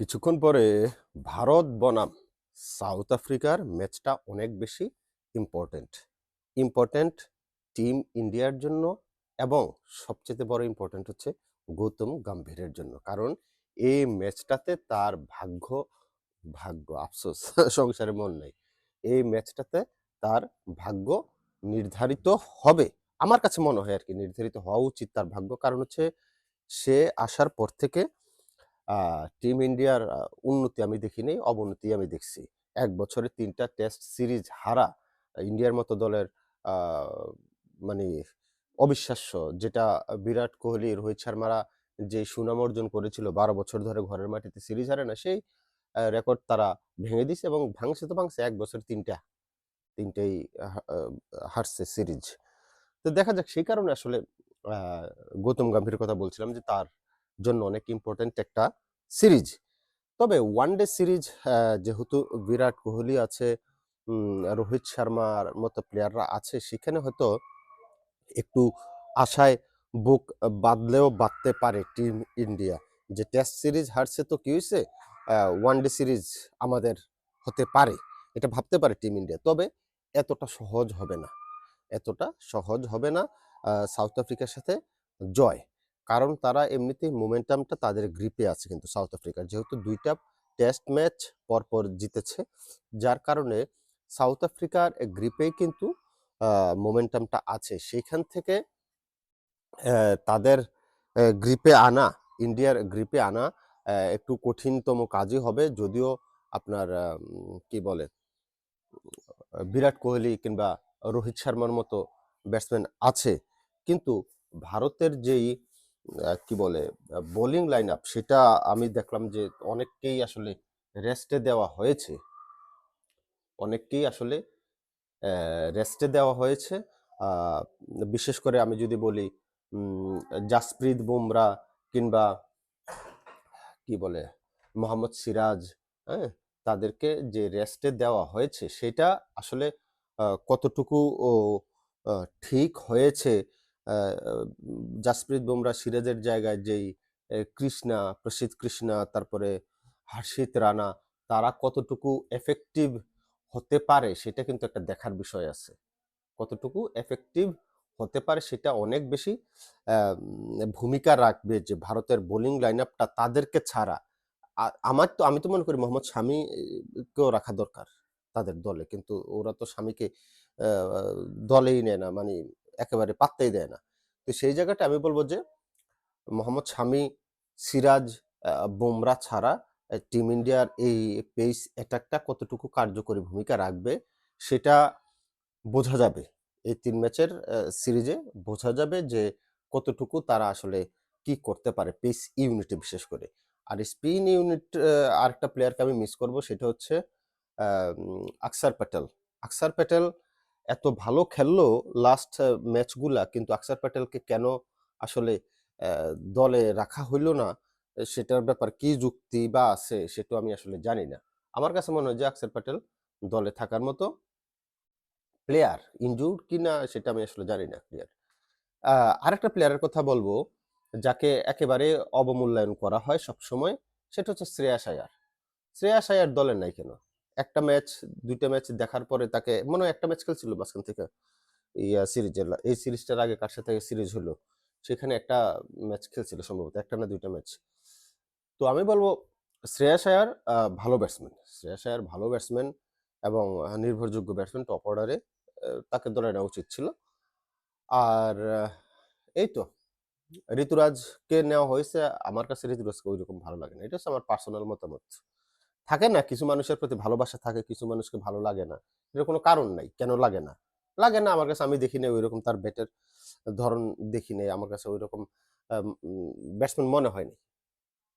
কিছুক্ষণ পরে ভারত বনাম সাউথ আফ্রিকার ম্যাচটা অনেক বেশি ইম্পর্ট্যান্ট ইম্পর্ট্যান্ট টিম ইন্ডিয়ার জন্য এবং সবচেয়ে বড় ইম্পর্ট্যান্ট হচ্ছে গৌতম গম্ভীরের জন্য। কারণ এই ম্যাচটাতে তার ভাগ্য ভাগ্য, আফসোস, সংসারে মন নেই। এই ম্যাচটাতে তার ভাগ্য নির্ধারিত হবে। আমার কাছে মনে হয় আর কি, নির্ধারিত হওয়া উচিত তার ভাগ্য। কারণ হচ্ছে সে আসার পর থেকে টিম ইন্ডিয়ার উন্নতি আমি দেখিনি, অবনতি আমি দেখছি। এক বছরে তিনটা টেস্ট সিরিজ হারা ইন্ডিয়ার মতো দলের মানে অবিশ্বাস্য। যেটা বিরাট কোহলি, রোহিত শর্মারা যে সুনাম অর্জন করেছিল, বারো বছর ধরে ঘরের মাটিতে সিরিজ হারে না, সেই রেকর্ড তারা ভেঙে দিছে এবং ভাঙছে তো ভাঙছে, এক বছর তিনটা, তিনটেই হারছে সিরিজ। তো দেখা যাক, সেই কারণে আসলে গৌতম গম্ভীর কথা বলছিলাম যে তার জন্য অনেক ইম্পর্টেন্ট একটা সিরিজ। তবে ওয়ান ডে সিরিজ যেহেতু বিরাট কোহলি আছে রোহিত শর্মার মতো প্লেয়াররা আছে, সেখানে হয়তো একটু আশায় বুক বাঁধলেও বাঁধতে পারে টিম ইন্ডিয়া যে টেস্ট সিরিজ হারছে তো কী হয়েছে ওয়ান ডে সিরিজ আমাদের হতে পারে, এটা ভাবতে পারে টিম ইন্ডিয়া তবে এতটা সহজ হবে না, এতটা সহজ হবে না সাউথ আফ্রিকার সাথে জয়। কারণ তারা এমনিতেই মোমেন্টামটা তাদের গ্রিপে আছে কিন্তু সাউথ আফ্রিকার যেহেতু দুইটা টেস্ট ম্যাচ পরপর জিতেছে, যার কারণে সাউথ আফ্রিকার গ্রিপেই কিন্তু মোমেন্টামটা আছে। সেইখান থেকে তাদের গ্রিপে আনা ইন্ডিয়ার গ্রিপে আনা একটু কঠিনতম কাজই হবে। যদিও আপনার কি বলে, বিরাট কোহলি কিংবা রোহিত শর্মার মতো ব্যাটসম্যান আছে। কিন্তু ভারতের যেই কি বলে বোলিং লাইন আপ সেটা আমি দেখলাম যে অনেককেই আসলে রেস্টে দেওয়া হয়েছে। অনেককেই আসলে রেস্টে দেওয়া হয়েছে। বিশেষ করে আমি যদি বলি জাসপ্রীত বুমরা কিংবা কি বলে, মোহাম্মদ সিরাজ হ্যাঁ তাদেরকে যে রেস্টে দেওয়া হয়েছে সেটা আসলে কতটুকু ঠিক হয়েছে জাসপ্রীত বুমরা সিরাজের জায়গায় যেই কৃষ্ণা, প্রসিদ্ধ কৃষ্ণা, তারপরে হর্ষিত রানা, তারা কতটুকু এফেক্টিভ হতে পারে সেটা কিন্তু একটা দেখার বিষয় আছে। কতটুকু এফেক্টিভ হতে পারে সেটা অনেক বেশি ভূমিকা রাখবে যে ভারতের বোলিং লাইন আপটা তাদেরকে ছাড়া। আমার তো, আমি তো মনে করি মোহাম্মদ স্বামীকেও রাখা দরকার তাদের দলে, কিন্তু ওরা তো স্বামীকে দলেই নেয় না। মানে একেবারে পাত্তাই দেয় না। তো সেই জায়গাটা আমি বলব যে, মোহাম্মদ শামি, সিরাজ বুমরা ছাড়া টিম ইন্ডিয়ার এই পেস অ্যাটাকটা কতটুকু কার্যকরী ভূমিকা রাখবে সেটা বোঝা যাবে। এই তিন ম্যাচের সিরিজে বোঝা যাবে যে কতটুকু তারা আসলে কি করতে পারে পেস ইউনিটে বিশেষ করে। আর স্পিন ইউনিট আরেকটা প্লেয়ারকে আমি মিস করব সেটা হচ্ছে আকসার প্যাটেল। আকসার প্যাটেল এত ভালো খেললো লাস্ট ম্যাচগুলা কিন্তু আকসার প্যাটেলকে কেন আসলে দলে রাখা হইল না সেটার ব্যাপার কি যুক্তি বা আছে সেটা আমি আসলে জানি না। আমার কাছে মনে হয় যে আকসার প্যাটেল দলে থাকার মতো প্লেয়ার ইনজুর্ড কিনা সেটা আমি আসলে জানি না প্লেয়ার আরেকটা প্লেয়ারের কথা বলব, যাকে একেবারে অবমূল্যায়ন করা হয় সব সময় সেটা হচ্ছে শ্রেয়াস আয়ার শ্রেয়াস আয়ার দলের নাই কেন? একটা ম্যাচ, দুইটা ম্যাচ দেখার পরে তাকে, মনে হয় একটা ম্যাচ খেলছিল মাঝখান থেকে। ইয়া সিরিজের এই সিরিজটার আগে কার সাথে সিরিজ হলো? সেখানে একটা ম্যাচ খেলছিল সম্ভবত, একটা না দুইটা ম্যাচ। তো আমি বলব শ্রেয়াস আয়ার ভালো ব্যাটসম্যান শ্রেয়াস আয়ার ভালো ব্যাটসম্যান এবং নির্ভরযোগ্য ব্যাটসম্যান টপ অর্ডারে তাকে দলে নেওয়া উচিত ছিল। আর এই তো, ঋতুরাজকে নেওয়া হয়েছে। আমার কাছে ঋতুরাজকে ওইরকম ভালো লাগে না। এটা হচ্ছে আমার পার্সোনাল মতামত। থাকে না? কিছু মানুষের প্রতি ভালোবাসা থাকে, কিছু মানুষকে ভালো লাগে না। এর কোনো কারণ নাই। কেন লাগে না? লাগে না আমার কাছে, আমি দেখি নাই ওইরকম তার ব্যাটের ধরন দেখি নাই। আমার কাছে ওইরকম ব্যাটসম্যান মনে হয়নি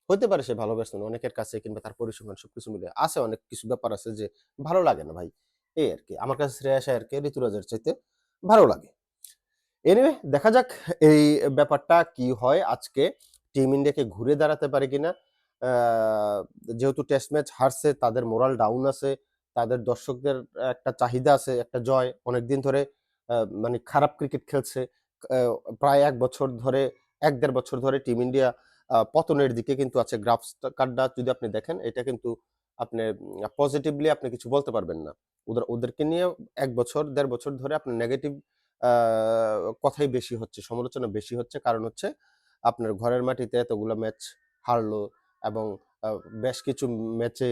হতে পারে সে ভালো ব্যাটসম্যান অনেকের কাছে কিংবা তার পরিসংখ্যান সবকিছু মিলে আছে অনেক কিছু ব্যাপার আছে যে ভালো লাগে না ভাই। এই আর কি। আমার কাছে শ্রেয়াস আয়ারকে ঋতুরাজের চাইতে ভালো লাগে। এনিওয়ে দেখা যাক এই ব্যাপারটা কি হয়। আজকে টিম ইন্ডিয়াকে ঘুরে দাঁড়াতে পারে কিনা? যেহেতু টেস্ট ম্যাচ হারছে, তাদের মোরাল ডাউন আছে, তাদের দর্শকদের একটা চাহিদা আছে, একটা জয়। অনেকদিন ধরে মানে খারাপ ক্রিকেট খেলছে। প্রায় এক বছর ধরে, এক দেড় বছর ধরে টিম ইন্ডিয়া পতনের দিকে কিন্তু আছে গ্রাফস কার্ডটা যদি আপনি দেখেন, এটা কিন্তু আপনি পজিটিভলি আপনি কিছু বলতে পারবেন না। ওদের, ওদেরকে নিয়ে এক বছর, দেড় বছর ধরে আপনার নেগেটিভ কথাই বেশি হচ্ছে, সমালোচনা বেশি হচ্ছে। কারণ হচ্ছে, আপনার ঘরের মাটিতে এতগুলো ম্যাচ হারলো এবং বেশ কিছু ম্যাচে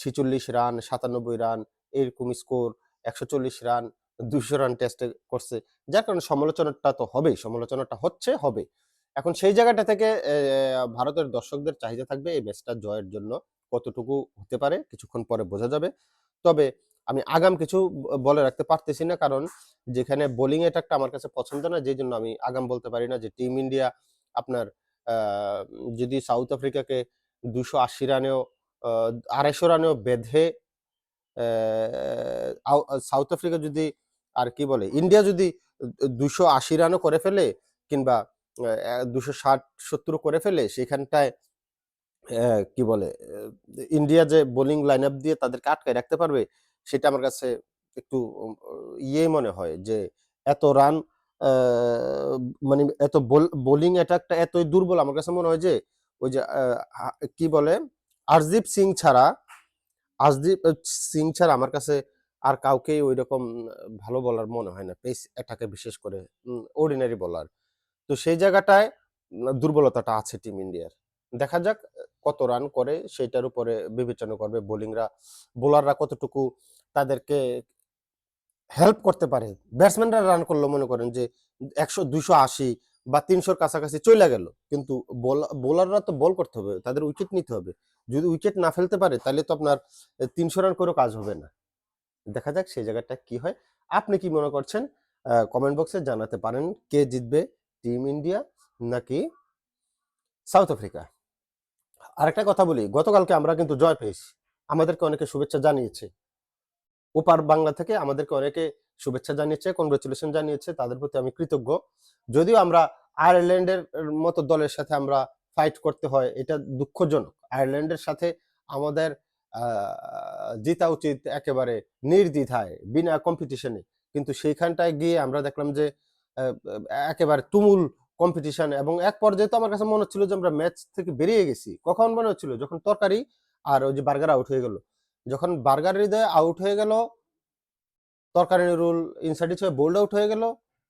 ছিচল্লিশ রান, সাতানব্বই রান, এরকম স্কোর, একশো চল্লিশ রান দুশো রান টেস্টে করছে। যার কারণে সমালোচনাটা তো হবেই, সমালোচনাটা হচ্ছে, হবে। এখন সেই জায়গাটা থেকে ভারতের দর্শকদের চাহিদা থাকবে এই ম্যাচটা জয়ের জন্য। কতটুকু হতে পারে, কিছুক্ষণ পরে বোঝা যাবে। তবে আমি আগাম কিছু বলে রাখতে পারতেছি না, কারণ যেখানে বোলিং অ্যাটাকটা আমার কাছে পছন্দ না যেই জন্য আমি আগাম বলতে পারি না যে টিম ইন্ডিয়া আপনার যদি সাউথ আফ্রিকাকে দুশো আশি রানেও আড়াইশো রানেও বেঁধে সাউথ আফ্রিকা যদি আর কি বলে, ইন্ডিয়া যদি দুশো আশি রানও করে ফেলে কিংবা দুশো ষাট সত্তর করে ফেলে, সেখানটায় কি বলে ইন্ডিয়া যে বোলিং লাইন আপ দিয়ে তাদেরকে আটকায় রাখতে পারবে, সেটা আমার কাছে একটু ইয়ে মনে হয় যে, এত রান মানে এত বোলিং অ্যাটাকটা এতই দুর্বল। আমার কাছে মনে হয় যে, ওই যে কি বলে? আরদীপ সিং ছাড়া আরদীপ সিং ছাড়া আমার কাছে আর কাউকেই ওই রকম ভালো বলার মনে হয় না। পেস অ্যাটাকে বিশেষ করে অর্ডিনারি বলার তো সেই জায়গাটায় দুর্বলতাটা আছে টিম ইন্ডিয়ার দেখা যাক, কত রান করে সেটার উপরে বিবেচনা করবে বোলিংরা বোলাররা কতটুকু তাদেরকে হেল্প করতে পারে। ব্যাটসম্যানরা রান করল, মনে করেন যে একশো, দুইশো আশি বা তিনশোর কাছাকাছি চলে গেল। কিন্তু বোলাররা তো বল করতে হবে, তাদের উইকেট নিতে হবে। যদি উইকেট না ফেলতে পারে, তাহলে তো আপনার তিনশো রান করেও কাজ হবে না। দেখা যাক সেই জায়গাটা কি হয়। আপনি কি মনে করছেন? কমেন্ট বক্সে জানাতে পারেন কে জিতবে টিম ইন্ডিয়া নাকি সাউথ আফ্রিকা আরেকটা কথা বলি, গতকালকে আমরা কিন্তু জয় পেয়েছি। আমাদেরকে অনেকে শুভেচ্ছা জানিয়েছে। ওপার বাংলা থেকে আমাদেরকে অনেকে শুভেচ্ছা জানিয়েছে কংগ্রেচুলেশন জানিয়েছে, তাদের প্রতি আমি কৃতজ্ঞ। যদিও আমরা আয়ারল্যান্ডের মতো দলের সাথে আমরা ফাইট করতে হয়, এটা দুঃখজনক। আয়ারল্যান্ডের সাথে আমাদের জিতা উচিত একেবারে নির্দ্বিধায়, বিনা কম্পিটিশনে কিন্তু সেইখানটায় গিয়ে আমরা দেখলাম যে একেবারে তুমুল কম্পিটিশন এবং এক পর্যায়ে তো আমার কাছে মনে হচ্ছিল যে আমরা ম্যাচ থেকে বেরিয়ে গেছি। কখন মনে হচ্ছিল? যখন তরকারি আর ওই যে বার্গার আউট হয়ে গেল। যখন বার্গার হৃদয় আউট হয়ে গেল তরকারি রুল ইনসাইড হয়ে বোল্ড আউট হয়ে গেল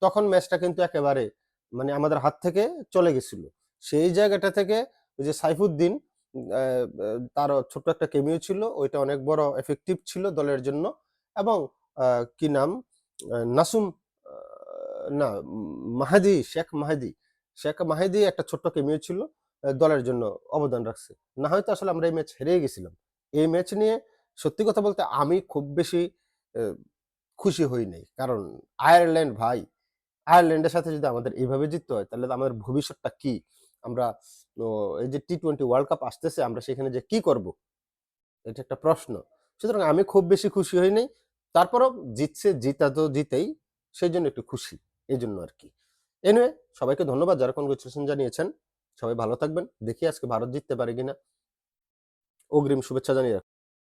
তখন ম্যাচটা কিন্তু একেবারে মানে আমাদের হাত থেকে চলে গেছিল। সেই জায়গাটা থেকে ওই যে সাইফুদ্দিন আহ, ছোট্ট একটা কেমিও ছিল ওইটা অনেক বড় এফেক্টিভ ছিল দলের জন্য এবং কি নাম? নাসুম না মাহাদি শেখ মাহাদি শেখ মাহাদি একটা ছোট্ট কেমিও ছিল দলের জন্য অবদান রাখছে। না হয়তো আসলে আমরা এই ম্যাচ হেরে গেছিলাম। এই ম্যাচ নিয়ে সত্যি কথা বলতে আমি খুব বেশি খুশি হই নাই। কারণ আয়ারল্যান্ড ভাই, আয়ারল্যান্ডের সাথে যদি আমাদের এইভাবে জিততে হয়, তাহলে আমাদের ভবিষ্যৎটা কি? আমরা এই যে টি টোয়েন্টি ওয়ার্ল্ড কাপ আসতেছে, আমরা সেখানে যে কি করব? এটা একটা প্রশ্ন। সুতরাং আমি খুব বেশি খুশি হই নাই। তারপরও জিতছে, জিতা তো জিতেই সেই জন্য একটু খুশি এই জন্য আর কি। এনিওয়ে সবাইকে ধন্যবাদ যারা কনগ্রেচুলেশন জানিয়েছেন। সবাই ভালো থাকবেন। দেখি আজকে ভারত জিততে পারে কিনা। অগ্রিম শুভেচ্ছা জানিয়ে।